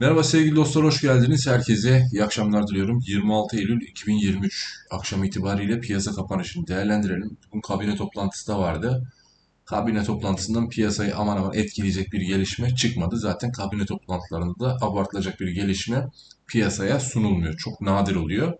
Merhaba sevgili dostlar, hoş geldiniz. Herkese iyi akşamlar diliyorum. 26 Eylül 2023 akşam itibariyle piyasa kapanışını değerlendirelim. Bugün kabine toplantısı da vardı. Kabine toplantısından piyasayı aman aman etkileyecek bir gelişme çıkmadı. Zaten kabine toplantılarında da abartılacak bir gelişme piyasaya sunulmuyor. Çok nadir oluyor.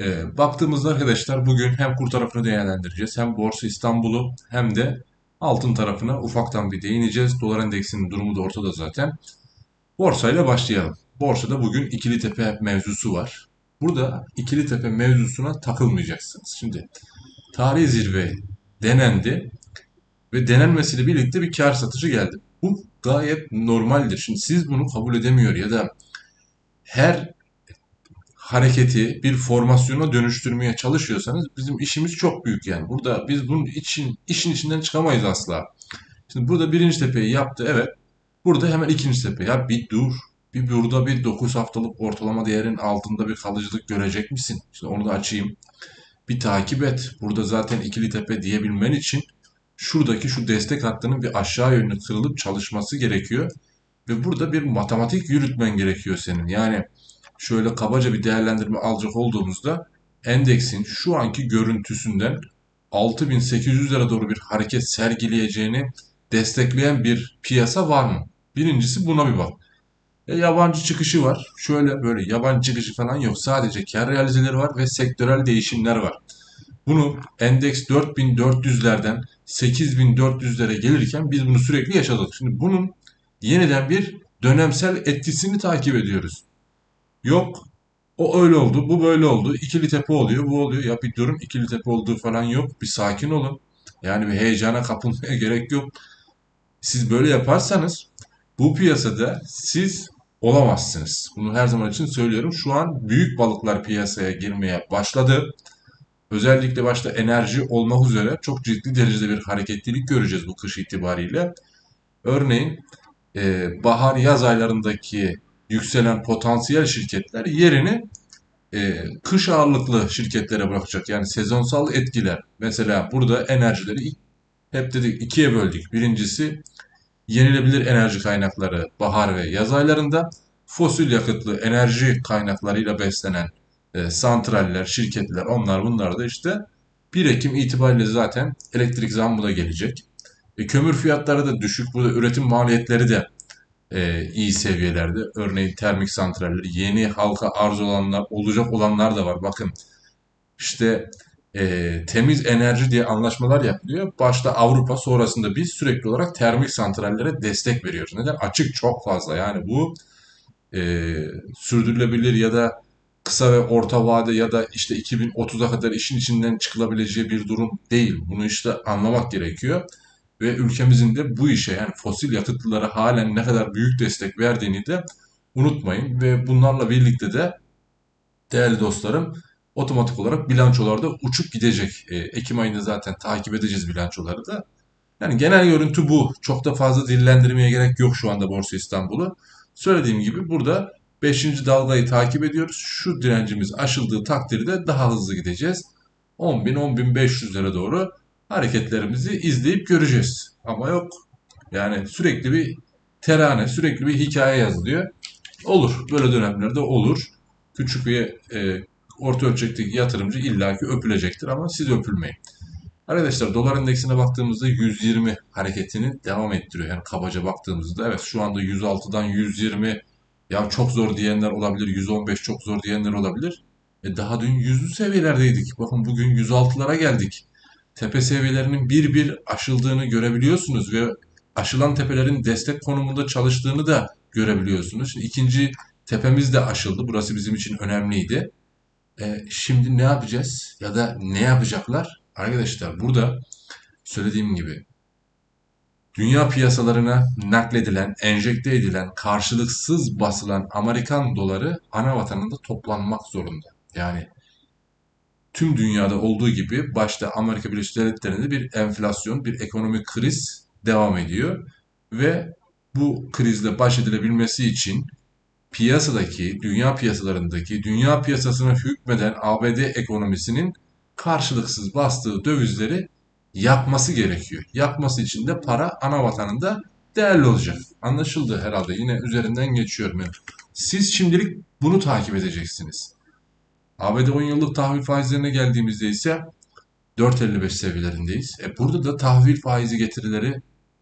Ee, baktığımızda arkadaşlar bugün hem kur tarafını değerlendireceğiz, hem Borsa İstanbul'u hem de altın tarafına ufaktan bir değineceğiz. Dolar endeksinin durumu da ortada zaten. Borsayla başlayalım. Borsada bugün ikili tepe mevzusu var. Burada ikili tepe mevzusuna takılmayacaksınız. Şimdi tarihi zirve denendi ve denenmesiyle birlikte bir kar satıcı geldi. Bu gayet normaldir. Şimdi siz bunu kabul edemiyor ya da her hareketi bir formasyona dönüştürmeye çalışıyorsanız bizim işimiz çok büyük yani. Burada biz bunun için işin içinden çıkamayız asla. Şimdi burada birinci tepeyi yaptı evet. Burada hemen ikinci tepe. Ya bir dur. Bir burada bir 9 haftalık ortalama değerin altında bir kalıcılık görecek misin? İşte onu da açayım. Bir takip et. Burada zaten ikili tepe diyebilmen için şuradaki şu destek hattının bir aşağı yönlü kırılıp çalışması gerekiyor. Ve burada bir matematik yürütmen gerekiyor senin. Yani şöyle kabaca bir değerlendirme alacak olduğumuzda endeksin şu anki görüntüsünden 6800'lere doğru bir hareket sergileyeceğini destekleyen bir piyasa var mı? Birincisi buna bir bak. E, yabancı çıkışı var. Şöyle böyle yabancı çıkışı falan yok. Sadece kar realizeleri var ve sektörel değişimler var. Bunu endeks 4400'lerden 8400'lere gelirken biz bunu sürekli yaşadık. Şimdi bunun yeniden bir dönemsel etkisini takip ediyoruz. Yok o öyle oldu, bu böyle oldu. İkili tepe oluyor, bu oluyor. Ya bir durun ikili tepe olduğu falan yok. Bir sakin olun. Yani bir heyecana kapılmaya gerek yok. Siz böyle yaparsanız bu piyasada siz olamazsınız. Bunu her zaman için söylüyorum. Şu an büyük balıklar piyasaya girmeye başladı. Özellikle başta enerji olmak üzere çok ciddi derecede bir hareketlilik göreceğiz bu kış itibariyle. Örneğin e, bahar yaz aylarındaki yükselen potansiyel şirketler yerini e, kış ağırlıklı şirketlere bırakacak. Yani sezonsal etkiler. Mesela burada enerjileri hep dedik ikiye böldük. Birincisi yenilebilir enerji kaynakları bahar ve yaz aylarında fosil yakıtlı enerji kaynaklarıyla beslenen e, santraller, şirketler onlar bunlar da işte 1 Ekim itibariyle zaten elektrik zammı da gelecek. E, kömür fiyatları da düşük. Burada üretim maliyetleri de e, iyi seviyelerde. Örneğin termik santraller, yeni halka arz olanlar, olacak olanlar da var. Bakın işte e, temiz enerji diye anlaşmalar yapılıyor. Başta Avrupa sonrasında biz sürekli olarak termik santrallere destek veriyoruz. Neden? Açık çok fazla. Yani bu e, sürdürülebilir ya da kısa ve orta vade ya da işte 2030'a kadar işin içinden çıkılabileceği bir durum değil. Bunu işte anlamak gerekiyor. Ve ülkemizin de bu işe yani fosil yakıtlara halen ne kadar büyük destek verdiğini de unutmayın. Ve bunlarla birlikte de değerli dostlarım otomatik olarak bilançolarda uçup gidecek. E, Ekim ayında zaten takip edeceğiz bilançoları da. Yani genel görüntü bu. Çok da fazla dillendirmeye gerek yok şu anda Borsa İstanbul'u. Söylediğim gibi burada 5. dalgayı takip ediyoruz. Şu direncimiz aşıldığı takdirde daha hızlı gideceğiz. 10.000-10.500'lere doğru hareketlerimizi izleyip göreceğiz. Ama yok. Yani sürekli bir terane, sürekli bir hikaye yazılıyor. Olur. Böyle dönemlerde olur. Küçük bir e, orta ölçekteki yatırımcı illaki öpülecektir ama siz öpülmeyin. Arkadaşlar dolar endeksine baktığımızda 120 hareketini devam ettiriyor. Yani kabaca baktığımızda evet şu anda 106'dan 120 ya çok zor diyenler olabilir, 115 çok zor diyenler olabilir. E daha dün 100'lü seviyelerdeydik. Bakın bugün 106'lara geldik. Tepe seviyelerinin bir bir aşıldığını görebiliyorsunuz ve aşılan tepelerin destek konumunda çalıştığını da görebiliyorsunuz. Şimdi ikinci tepemiz de aşıldı. Burası bizim için önemliydi. E, şimdi ne yapacağız? Ya da ne yapacaklar? Arkadaşlar burada söylediğim gibi dünya piyasalarına nakledilen, enjekte edilen, karşılıksız basılan Amerikan doları ana vatanında toplanmak zorunda. Yani tüm dünyada olduğu gibi başta Amerika Birleşik Devletleri'nde bir enflasyon, bir ekonomik kriz devam ediyor ve bu krizle baş edilebilmesi için piyasadaki, dünya piyasalarındaki, dünya piyasasına hükmeden ABD ekonomisinin karşılıksız bastığı dövizleri yakması gerekiyor. Yakması için de para ana vatanında değerli olacak. Anlaşıldı herhalde. Yine üzerinden geçiyorum. Yani siz şimdilik bunu takip edeceksiniz. ABD 10 yıllık tahvil faizlerine geldiğimizde ise 4.55 seviyelerindeyiz. E burada da tahvil faizi getirileri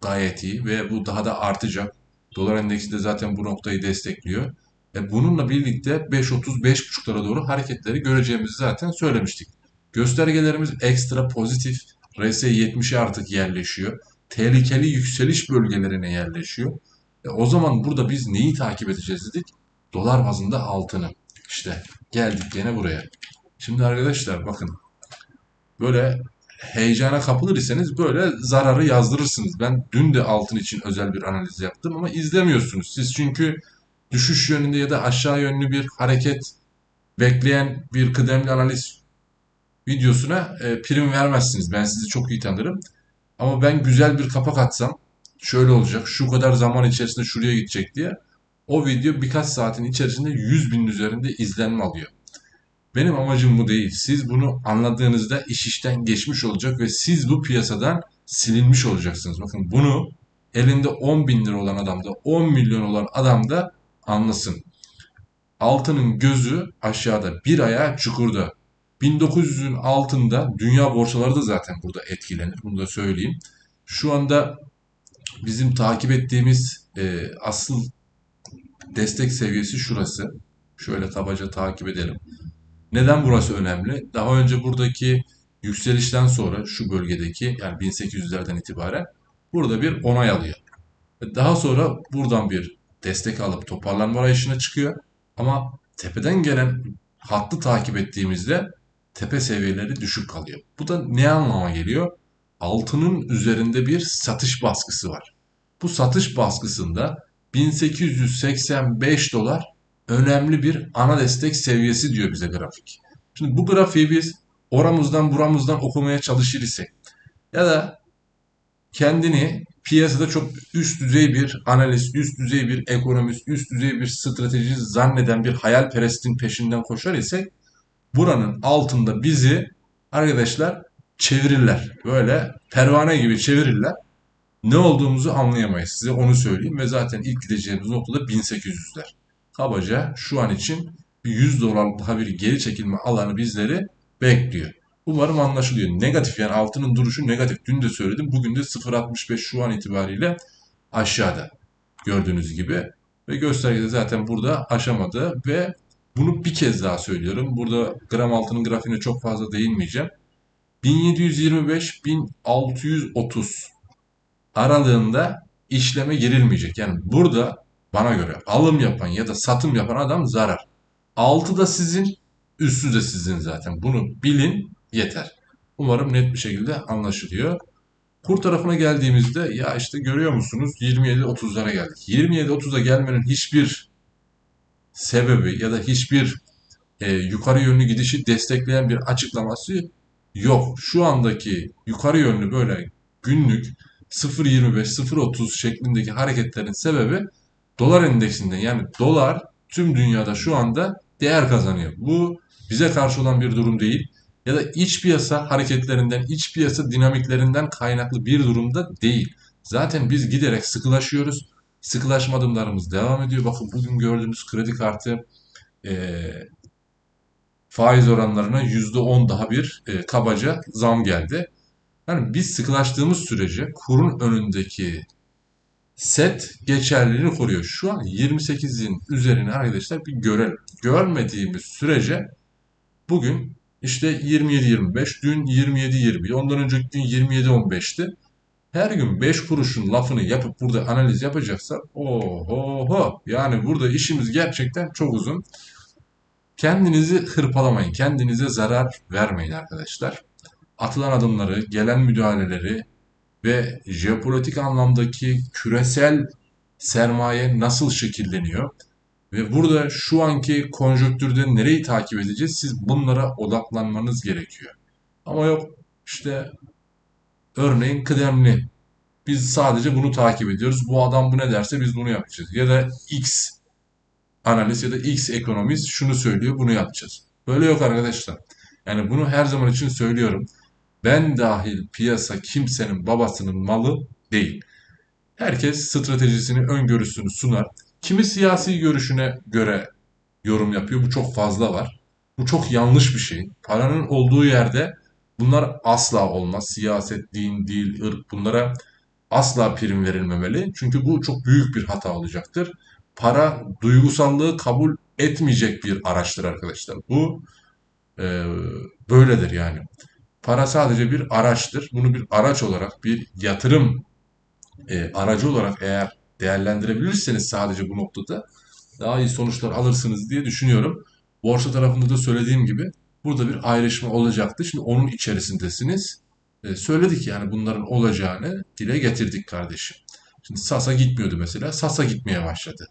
gayet iyi ve bu daha da artacak. Dolar endeksi de zaten bu noktayı destekliyor. E bununla birlikte 5.30-5.5'lara doğru hareketleri göreceğimizi zaten söylemiştik. Göstergelerimiz ekstra pozitif. RSI 70'e artık yerleşiyor. Tehlikeli yükseliş bölgelerine yerleşiyor. E o zaman burada biz neyi takip edeceğiz dedik? Dolar bazında altını. İşte geldik gene buraya. Şimdi arkadaşlar bakın böyle heyecana kapılır iseniz böyle zararı yazdırırsınız. Ben dün de altın için özel bir analiz yaptım ama izlemiyorsunuz. Siz çünkü düşüş yönünde ya da aşağı yönlü bir hareket bekleyen bir kıdemli analiz videosuna e, prim vermezsiniz. Ben sizi çok iyi tanırım. Ama ben güzel bir kapak atsam şöyle olacak, şu kadar zaman içerisinde şuraya gidecek diye o video birkaç saatin içerisinde 100 bin üzerinde izlenme alıyor. Benim amacım bu değil. Siz bunu anladığınızda iş işten geçmiş olacak ve siz bu piyasadan silinmiş olacaksınız. Bakın bunu elinde 10 bin lira olan adamda 10 milyon olan adam da anlasın. Altının gözü aşağıda bir ayağı çukurda. 1900'ün altında dünya borsaları da zaten burada etkilenir. Bunu da söyleyeyim. Şu anda bizim takip ettiğimiz e, asıl destek seviyesi şurası. Şöyle kabaca takip edelim. Neden burası önemli? Daha önce buradaki yükselişten sonra şu bölgedeki yani 1800'lerden itibaren burada bir onay alıyor. Daha sonra buradan bir destek alıp toparlanma arayışına çıkıyor. Ama tepeden gelen hattı takip ettiğimizde tepe seviyeleri düşük kalıyor. Bu da ne anlama geliyor? Altının üzerinde bir satış baskısı var. Bu satış baskısında 1885 dolar önemli bir ana destek seviyesi diyor bize grafik. Şimdi bu grafiği biz oramızdan buramızdan okumaya çalışır isek ya da kendini piyasada çok üst düzey bir analist, üst düzey bir ekonomist, üst düzey bir strateji zanneden bir hayalperestin peşinden koşar isek buranın altında bizi arkadaşlar çevirirler. Böyle pervane gibi çevirirler. Ne olduğumuzu anlayamayız. Size onu söyleyeyim ve zaten ilk gideceğimiz noktada 1800'ler. Kabaca şu an için bir 100 dolarlık daha bir geri çekilme alanı bizleri bekliyor. Umarım anlaşılıyor. Negatif yani altının duruşu negatif. Dün de söyledim. Bugün de 0.65 şu an itibariyle aşağıda. Gördüğünüz gibi. Ve göstergede zaten burada aşamadı ve bunu bir kez daha söylüyorum. Burada gram altının grafiğine çok fazla değinmeyeceğim. 1725-1630 aralığında işleme girilmeyecek. Yani burada bana göre alım yapan ya da satım yapan adam zarar. Altı da sizin, üstü de sizin zaten. Bunu bilin yeter. Umarım net bir şekilde anlaşılıyor. Kur tarafına geldiğimizde ya işte görüyor musunuz 27-30'lara geldik. 27-30'a gelmenin hiçbir sebebi ya da hiçbir e, yukarı yönlü gidişi destekleyen bir açıklaması yok. Şu andaki yukarı yönlü böyle günlük 0.25-0.30 şeklindeki hareketlerin sebebi dolar endeksinde yani dolar tüm dünyada şu anda değer kazanıyor. Bu bize karşı olan bir durum değil ya da iç piyasa hareketlerinden, iç piyasa dinamiklerinden kaynaklı bir durumda değil. Zaten biz giderek sıkılaşıyoruz. Sıkılaşma adımlarımız devam ediyor. Bakın bugün gördüğünüz kredi kartı e, faiz oranlarına %10 daha bir e, kabaca zam geldi. Yani biz sıkılaştığımız sürece kurun önündeki set geçerliliğini koruyor. Şu an 28'in üzerine arkadaşlar bir görelim. Görmediğimiz sürece bugün işte 27-25, dün 27-20, ondan önceki gün 27-15'ti. Her gün 5 kuruşun lafını yapıp burada analiz yapacaksak oho yani burada işimiz gerçekten çok uzun. Kendinizi hırpalamayın, kendinize zarar vermeyin arkadaşlar. Atılan adımları, gelen müdahaleleri ve jeopolitik anlamdaki küresel sermaye nasıl şekilleniyor? Ve burada şu anki konjonktürde nereyi takip edeceğiz? Siz bunlara odaklanmanız gerekiyor. Ama yok işte örneğin kıdemli. Biz sadece bunu takip ediyoruz. Bu adam bu ne derse biz bunu yapacağız. Ya da X analist ya da X ekonomist şunu söylüyor bunu yapacağız. Böyle yok arkadaşlar. Yani bunu her zaman için söylüyorum. Ben dahil piyasa kimsenin babasının malı değil. Herkes stratejisini, öngörüsünü sunar. Kimi siyasi görüşüne göre yorum yapıyor. Bu çok fazla var. Bu çok yanlış bir şey. Paranın olduğu yerde bunlar asla olmaz. Siyaset, din, dil, ırk bunlara asla prim verilmemeli. Çünkü bu çok büyük bir hata olacaktır. Para duygusallığı kabul etmeyecek bir araçtır arkadaşlar. Bu e, böyledir yani. Para sadece bir araçtır. Bunu bir araç olarak, bir yatırım e, aracı olarak eğer değerlendirebilirseniz sadece bu noktada daha iyi sonuçlar alırsınız diye düşünüyorum. Borsa tarafında da söylediğim gibi burada bir ayrışma olacaktı. Şimdi onun içerisindesiniz. E, söyledik yani bunların olacağını dile getirdik kardeşim. Şimdi Sasa gitmiyordu mesela. Sasa gitmeye başladı.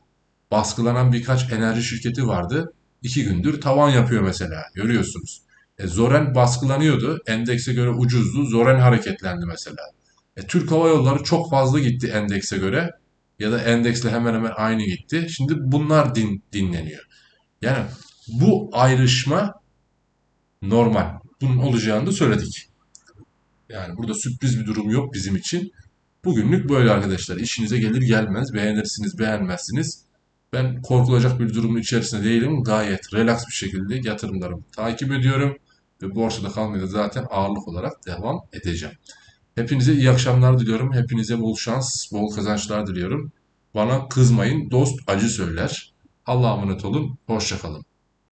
Baskılanan birkaç enerji şirketi vardı. İki gündür tavan yapıyor mesela. Görüyorsunuz. E, Zoren baskılanıyordu. Endekse göre ucuzdu. Zoren hareketlendi mesela. E, Türk Hava Yolları çok fazla gitti endekse göre. Ya da endeksle hemen hemen aynı gitti. Şimdi bunlar din, dinleniyor. Yani bu ayrışma normal. Bunun olacağını da söyledik. Yani burada sürpriz bir durum yok bizim için. Bugünlük böyle arkadaşlar. İşinize gelir gelmez. Beğenirsiniz beğenmezsiniz. Ben korkulacak bir durumun içerisinde değilim. Gayet relax bir şekilde yatırımlarımı takip ediyorum. Ve borsada kalmaya da zaten ağırlık olarak devam edeceğim. Hepinize iyi akşamlar diliyorum. Hepinize bol şans, bol kazançlar diliyorum. Bana kızmayın. Dost acı söyler. Allah'a emanet olun. Hoşçakalın.